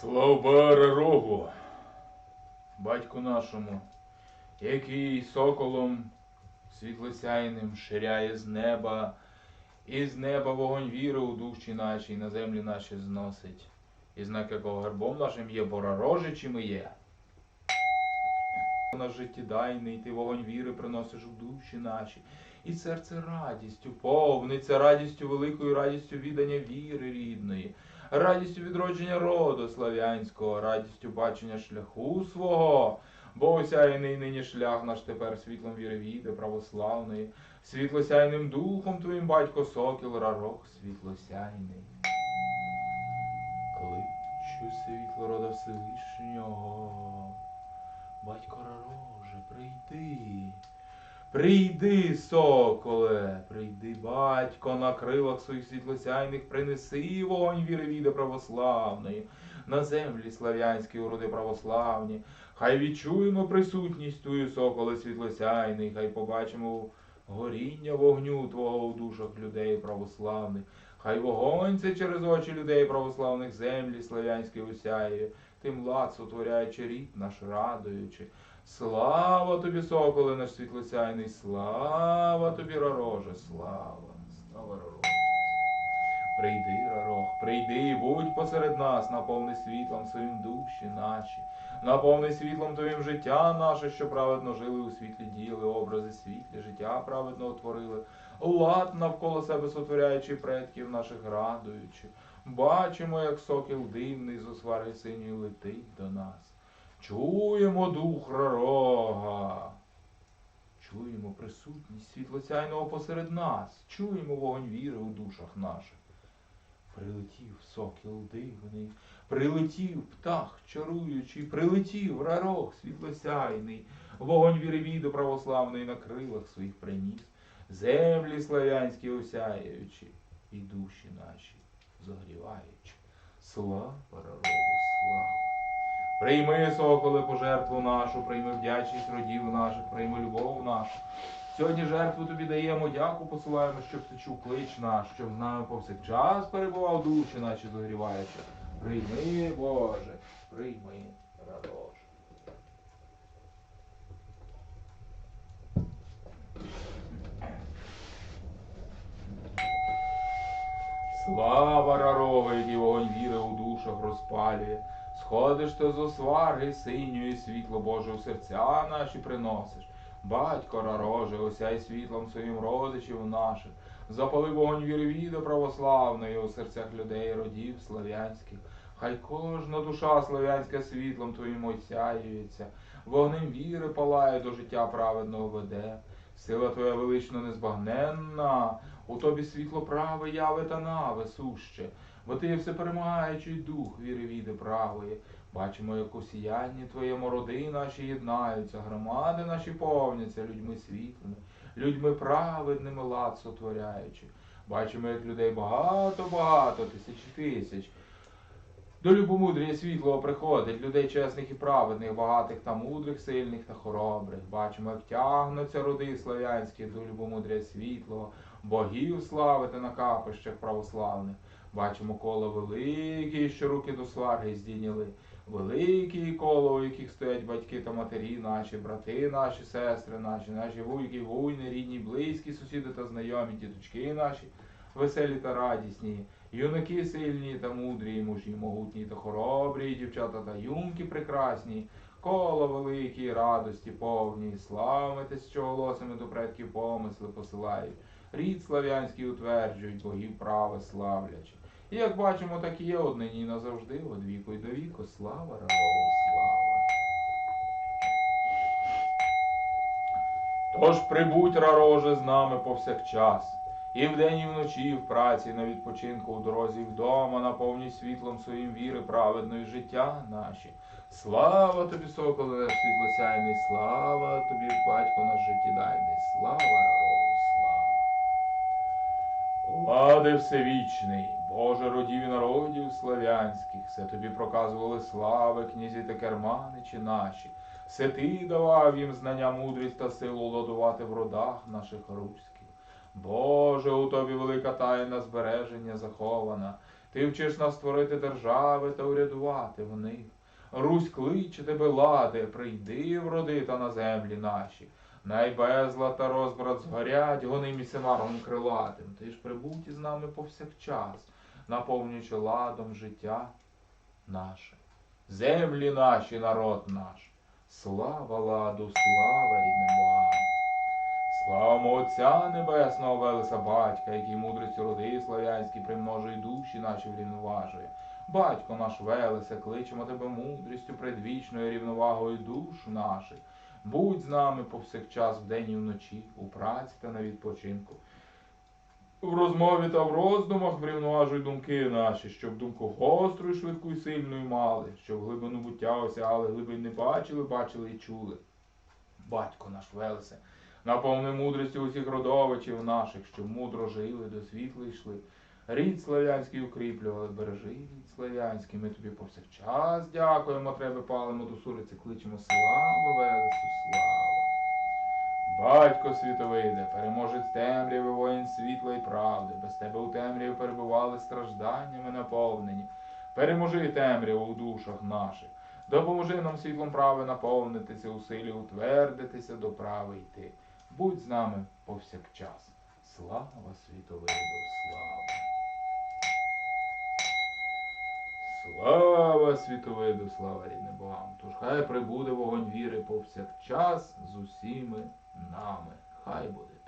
Славбара рогу, батьку нашому, який соколом світлосяйним ширяє з неба, і з неба вогонь віри у душі нашій, на землі наші зносить. І знак якого гербом нашим є боророжичами є. На життєдайний, ти вогонь віри приносиш у душі наші, і серце радістю повниться, радістю великою, радістю віддання віри рідної, радістю відродження роду слав'янського, радістю бачення шляху свого, бо осяяний нині шлях наш тепер світлом віри віди православної, світлосяйним духом твоїм батько сокіл рарок світлосяйний. Кличу світло рода Всевишнього, Прийди, соколе, прийди, батько, на крилах своїх світлосяйних принеси вогонь віри віди православної, на землі слав'янські уроди православні. Хай відчуємо присутність твою, соколе світлосяйний, хай побачимо горіння вогню Твого у душах людей православних. Хай вогонь це через очі людей православних землі слав'янські осяє, тим лад сотворяючи рід наш радуючи. Слава тобі, соколе наш світлосяйний, слава тобі, ророже, слава, слава ророже. Прийди, ророх, прийди, і будь посеред нас, наповни світлом своїм душі наші, наповни світлом твоїм життя наше, що праведно жили у світлі діяли, образи світлі, життя праведно утворили, лад навколо себе сотворяючи предків наших радуючи. Бачимо, як сокіл дивний з освари синьої летить до нас. Чуємо дух рога. Чуємо присутність світлосяйного посеред нас. Чуємо вогонь віри у душах наших. Прилетів сокіл дивний, прилетів птах чаруючий, прилетів рарох світлосяйний, вогонь віри віду православної на крилах своїх приніс, землі славянські осяючи, і душі наші зогріваючи. Слава рарогу, слава! Прийми, соколе, пожертву нашу, прийми вдячність родів наших, прийми любов нашу. Сьогодні жертву тобі даємо, дяку посилаємо, щоб ти чув клич наш, щоб з нами повсякчас перебував душі наші зогріваючи. Прийми, Боже, прийми, радоже. Слава рарова, який вогонь віри у душах розпалює. Сходиш ти з осваги синьої світло Боже у серця наші приносиш. Батько рароже, осяй світлом своїм родичів наших. Запали вогонь віри віди православної у серцях людей, родів слав'янських. Хай кожна душа слав'янська світлом твоїм осяюється, вогнем віри палає до життя праведного веде. Сила твоя велично незбагненна, у тобі світло праве яве та наве суще, бо ти є всеперемагаючий дух віри віди правої. Бачимо, як у сіянні твоєму роди наші єднаються, громади наші повняться людьми світлими, людьми праведними лад сотворяючи. Бачимо, як людей багато-багато, тисячі тисяч. До любомудрія світлого приходить, людей чесних і праведних, багатих та мудрих, сильних та хоробрих. Бачимо, як тягнуться роди славянські до любомудрія світлого, богів славити на капищах православних. Бачимо коло великі, що руки до сварги здійняли. Великі коло, у яких стоять батьки та матері наші, брати наші, сестри наші, наші вуйки, вуйни, рідні, близькі, сусіди та знайомі, діточки наші, веселі та радісні, юнаки сильні та мудрі, мужі могутні та хоробрі, дівчата та юнки прекрасні, коло великі, радості повні, слави тисячоголосими до предків помисли посилають. Рід слав'янський утверджують, богів праве славлячи. І як бачимо, так і є однині і назавжди, од віку й до віку. Слава рабову, слава. Тож прибудь, рароже, з нами повсякчас. І вдень, і вночі, і в праці, на відпочинку, у дорозі, вдома, наповні світлом своїм віри праведної життя наші. Слава тобі, соколе світлосяйний, слава тобі, батько наш життєдайний, слава. Влади всевічний, Боже родів і народів славянських, все тобі проказували слави, князі та керманичі наші. Все ти давав їм знання, мудрість та силу ладувати в родах наших руських. Боже, у тобі велика тайна збереження захована. Ти вчиш нас створити держави та урядувати в них. Русь кличе тебе ладе, прийди вроди та на землі наші. Най безлад та розбрат згорять, гоним і крилатим. Ти ж прибудь із нами повсякчас, наповнюючи ладом життя наше. Землі наші, народ наш. Слава ладу, слава рідним богам. Слава Отця Небесного Велеса Батька, який мудрістю роди слав'янські примножує душі наші врівноважує. Батько наш Велесе, кличемо тебе мудрістю, предвічною рівновагою душ наших. Будь з нами повсякчас вдень і вночі, у праці та на відпочинку. В розмові та в роздумах врівноважуй думки наші, щоб думку гостру, швидку і сильну мали, щоб глибину буття осягали, глибин не бачили, бачили і чули. Батько наш Велесе, наповни мудрістю усіх родовичів наших, щоб мудро жили, до світла йшли. Рід слав'янський укріплювали, бережи рід слав'янський, ми тобі повсякчас дякуємо, тебе палимо до суриці, кличемо слава Велесу, слава. Батько світовиде, переможець темряви, воїн світла і правди. Без тебе у темряві перебували стражданнями наповнені. Переможи темряву у душах наших. Допоможи нам світлом прави наповнитися, у силі утвердитися, до прави йти. Будь з нами повсякчас. Слава світовиду, слава. Слава світовиду, слава рідним богам. Тож хай прибуде вогонь віри повсякчас з усіми нами. Хай буде.